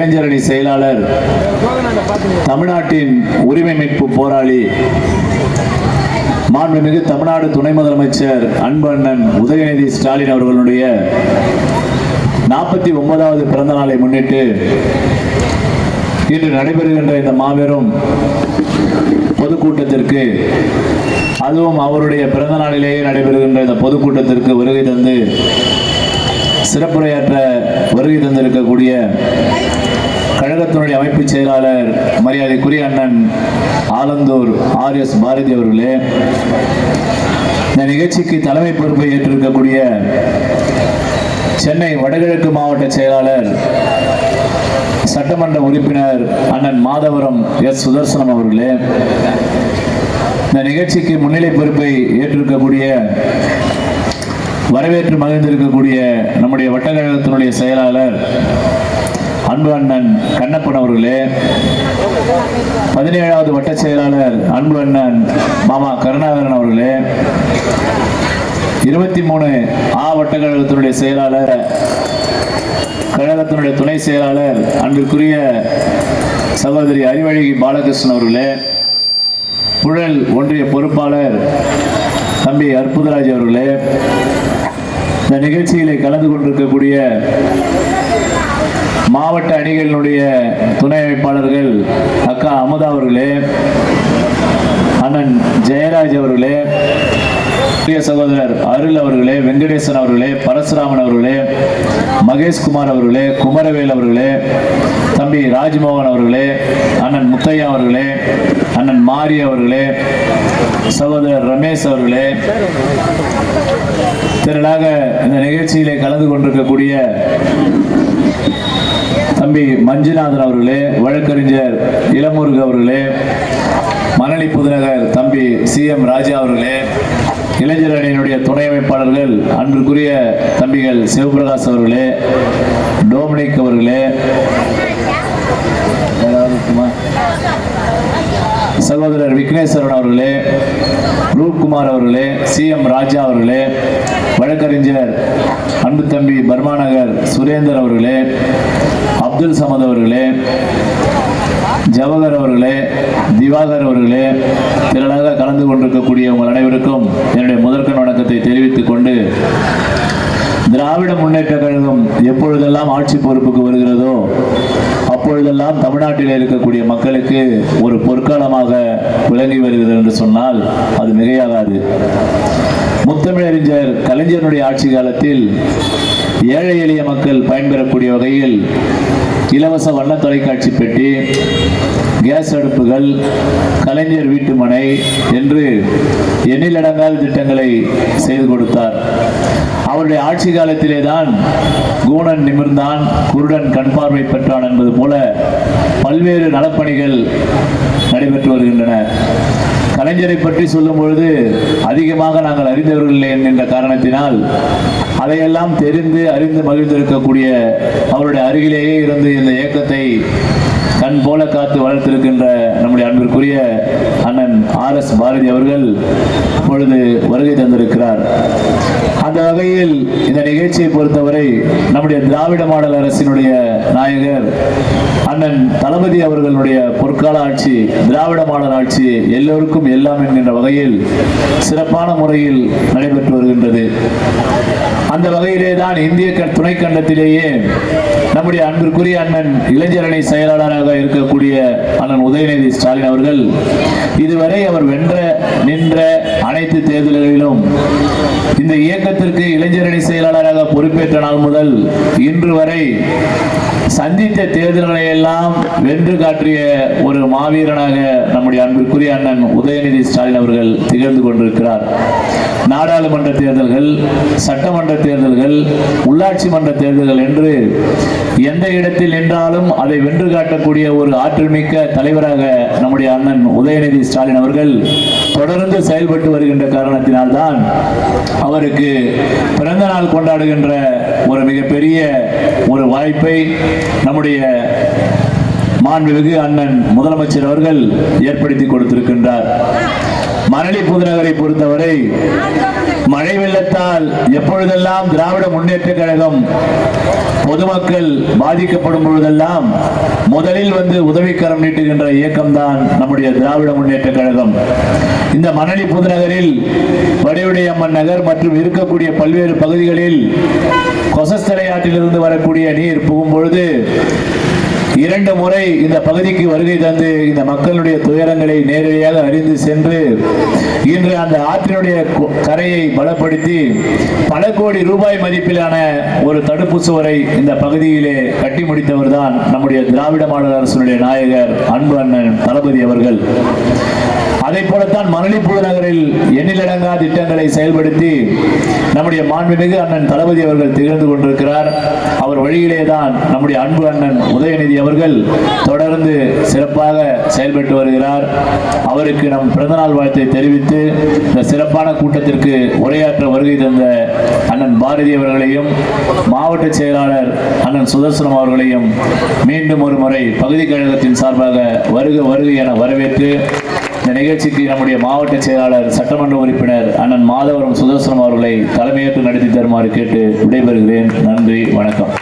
இளைஞரணி செயலாளர் தமிழ்நாட்டின் உரிமை மீட்பு போராளி மாண்புமிகு தமிழ்நாடு துணை முதலமைச்சர் அன்பண்ணன் உதயநிதி ஸ்டாலின் அவர்களுடைய நாற்பத்தி ஒன்பதாவது பிறந்த நாளை முன்னிட்டு இன்று நடைபெறுகின்ற இந்த மாபெரும் பொதுக்கூட்டத்திற்கு அதுவும் அவருடைய பிறந்த நாளிலேயே நடைபெறுகின்ற இந்த பொதுக்கூட்டத்திற்கு வருகை தந்து சிறப்புரையாற்ற வருகை தந்திருக்கக்கூடிய கழகத்தினுடைய அமைப்பு செயலாளர் மரியாதைக்குரிய அண்ணன் ஆலந்தூர் ஆர் எஸ் பாரதி அவர்களே இந்த நிகழ்ச்சிக்கு தலைமை பொறுப்பை ஏற்றிருக்கக்கூடிய சென்னை வடகிழக்கு மாவட்ட செயலாளர் சட்டமன்ற உறுப்பினர் அண்ணன் மாதவரம் எஸ் சுதர்சனம் அவர்களே இந்த நிகழ்ச்சிக்கு முன்னிலை பொறுப்பை ஏற்றிருக்கக்கூடிய வரவேற்று மகிழ்ந்திருக்கக்கூடிய நம்முடைய வட்டக்கழகத்தினுடைய செயலாளர் அன்பு அண்ணன் கண்ணப்பன் அவர்களே. பதினேழாவது வட்ட செயலாளர் அன்பு அண்ணன் மாமா கருணாகரன் அவர்களே. இருபத்தி மூணு ஆ வட்ட கழகத்தினுடைய செயலாளர் கழகத்தினுடைய துணை செயலாளர் அன்பிற்குரிய சகோதரி அறிவழகி பாலகிருஷ்ணன் அவர்களே. புழல் ஒன்றிய பொறுப்பாளர் தம்பி அற்புதராஜ் அவர்களே. இந்த நிகழ்ச்சியிலே கலந்து கொண்டிருக்கக்கூடிய மாவட்ட அணிகளினுடைய துணை அமைப்பாளர்கள் அக்கா அமுதா அவர்களே அண்ணன் ஜெயராஜ் அவர்களே சகோதரர் அருள் அவர்களே வெங்கடேசன் அவர்களே பரசுராமன் அவர்களே மகேஷ்குமார் அவர்களே குமரவேல் அவர்களே தம்பி ராஜ்மோகன் அவர்களே அண்ணன் முத்தையா அவர்களே அண்ணன் மாரி அவர்களே சகோதரர் ரமேஷ் அவர்களே திரளாக இந்த நிகழ்ச்சியிலே கலந்து கொண்டிருக்கக்கூடிய தம்பி மஞ்சுநாதன் அவர்களே வழக்கறிஞர் இளமுருகு அவர்களே மணலி புதுநகர் தம்பி சி எம் ராஜா அவர்களே இளைஞர் அணியினுடைய துணை அமைப்பாளர்கள் அன்றுக்குரிய தம்பிகள் சிவபிரகாஷ் அவர்களே டோமினிக் அவர்களே சகோதரர் விக்னேஸ்வரன் அவர்களே ரூப்குமார் அவர்களே சி எம் ராஜா அவர்களே வழக்கறிஞர் அன்பு தம்பி பர்மாநகர் சுரேந்தர் அவர்களே அப்துல் சமத் அவர்களே ஜவஹர் அவர்களே திவாகர் அவர்களே திரளாக கலந்து கொண்டிருக்கக்கூடிய உங்கள் அனைவருக்கும் என்னுடைய முதற்கண் வணக்கத்தை தெரிவித்துக் கொண்டு திராவிட முன்னேற்ற கழகம் எப்பொழுதெல்லாம் ஆட்சி பொறுப்புக்கு வருகிறதோ அப்பொழுதெல்லாம் தமிழ்நாட்டில் இருக்கக்கூடிய மக்களுக்கு ஒரு பொற்காலமாக விளங்கி வருகிறது என்று சொன்னால் அது மிகையாகாது. முத்தமிழறிஞர் கலைஞருடைய ஆட்சி காலத்தில் ஏழை எளிய மக்கள் பயன்பெறக்கூடிய வகையில் இலவச வண்ண தொலைக்காட்சி பெட்டி கேஸ் அடுப்புகள் கலைஞர் வீட்டு மனை என்று எண்ணிலடங்காத திட்டங்களை செய்து கொடுத்தார். அவருடைய ஆட்சி காலத்திலே தான் கூணன் நிமிர்ந்தான் குருடன் கண் பார்வை பெற்றான் என்பது போல பல்வேறு நலப்பணிகள் நடைபெற்று வருகின்றன. கலைஞரை பற்றி சொல்லும் பொழுது அதிகமாக நாங்கள் அறிந்தவர்கள் இல்லை என்கின்ற காரணத்தினால் அதையெல்லாம் தெரிந்து அறிந்து மகிழ்ந்திருக்கக்கூடிய அவருடைய அருகிலேயே இருந்து இந்த இயக்கத்தை கண் போல காத்து வளர்த்திருக்கின்ற நம்முடைய அன்பிற்குரிய அண்ணன் ஆர் எஸ் பாரதி அவர்கள் இப்பொழுது வருகை தந்திருக்கிறார். அந்த வகையில் இந்த நிகழ்ச்சியை பொறுத்தவரை நம்முடைய திராவிட மாடல் அரசினுடைய நாயகர் அண்ணன் தளபதி அவர்களுடைய பொற்கால ஆட்சி திராவிட மாடல் ஆட்சி எல்லோருக்கும் எல்லாம் என்கின்ற வகையில் சிறப்பான முறையில் நடைபெற்று வருகின்றது. அந்த வகையிலே தான் இந்திய க- துணைக்கண்டத்திலேயே நம்முடைய அன்பிற்குரிய அண்ணன் இளைஞரணி செயலாளராக இருக்கக்கூடிய அண்ணன் உதயநிதி ஸ்டாலின் அவர்கள் இதுவரை அவர் வென்ற நின்ற அனைத்து தேர்தல்களிலும் இந்த இயக்கத்திற்கு இளைஞரணி செயலாளராக பொறுப்பேற்ற நாள் முதல் இன்று வரை சந்தித்த தேர்தல்களை எல்லாம் வென்று காட்டிய ஒரு மாவீரனாக நம்முடைய அன்பிற்குரிய அண்ணன் உதயநிதி ஸ்டாலின் அவர்கள் திகழ்ந்து கொண்டிருக்கிறார். நாடாளுமன்ற தேர்தல்கள் சட்டமன்ற தேர்தல்கள் உள்ளாட்சி மன்ற தேர்தல்கள் என்று எந்த இடத்தில் நின்றாலும் அதை வென்று காட்டக்கூடிய ஒரு ஆற்றல் மிக்க தலைவராக நம்முடைய அண்ணன் உதயநிதி ஸ்டாலின் அவர்கள் தொடர்ந்து செயல்பட்டு வருகின்ற காரணத்தினால்தான் அவருக்கு பிறந்த நாள் கொண்டாடுகின்ற ஒரு மிகப்பெரிய ஒரு வாய்ப்பை நம்முடைய மாண்புமிகு அண்ணன் முதலமைச்சர் அவர்கள் ஏற்படுத்தி கொடுத்திருக்கின்றார். மணலி புதுநகரை பொறுத்தவரை மழை வெள்ளத்தால் எப்பொழுதெல்லாம் திராவிட முன்னேற்ற கழகம் பொதுமக்கள் பாதிக்கப்படும் பொழுதெல்லாம் முதலில் வந்து உதவிக்கரம் நீட்டுகின்ற இயக்கம்தான் நம்முடைய திராவிட முன்னேற்ற கழகம். இந்த மணலி புதுநகரில் வடிவுடையம்மன் நகர் மற்றும் இருக்கக்கூடிய பல்வேறு பகுதிகளில் கொசஸ்தலை ஆற்றிலிருந்து வரக்கூடிய நீர் புகும் பொழுது இரண்டு முறை இந்த பகுதிக்கு வருகை தந்து இந்த மக்களுடைய துயரங்களை நேரடியாக அறிந்து சென்று இன்று அந்த ஆற்றினுடைய கரையை பலப்படுத்தி பல கோடி ரூபாய் மதிப்பிலான ஒரு தடுப்பு சுவரை இந்த பகுதியிலே கட்டி முடித்தவர் தான் நம்முடைய திராவிட மாடல் அரசனுடைய நாயகர் அன்பு அண்ணன் தளபதி அவர்கள். அதை போலத்தான் மணலிப்பூர் நகரில் எண்ணிலடங்கா திட்டங்களை செயல்படுத்தி நம்முடைய மாண்புமிகு அண்ணன் தளபதி அவர்கள் திகழ்ந்து கொண்டிருக்கிறார். அவர் வழியிலே தான் நம்முடைய அன்பு அண்ணன் உதயநிதி அவர்கள் தொடர்ந்து சிறப்பாக செயல்பட்டு வருகிறார். அவருக்கு நம் பிறந்தநாள் வாழ்த்தை தெரிவித்து இந்த சிறப்பான கூட்டத்திற்கு உரையாற்ற வருகை தந்த அண்ணன் பாரதி அவர்களையும் மாவட்ட செயலாளர் அண்ணன் சுதர்சனம் அவர்களையும் மீண்டும் ஒரு முறை பகுதி கழகத்தின் சார்பாக வருக வருக என வரவேற்று இந்த நிகழ்ச்சிக்கு நம்முடைய மாவட்ட செயலாளர் சட்டமன்ற உறுப்பினர் அண்ணன் மாதவரம் சுதர்சனம் அவர்களை தலைமையேற்று நடத்தி தருமாறு கேட்டு விடைபெறுகிறேன். நன்றி வணக்கம்.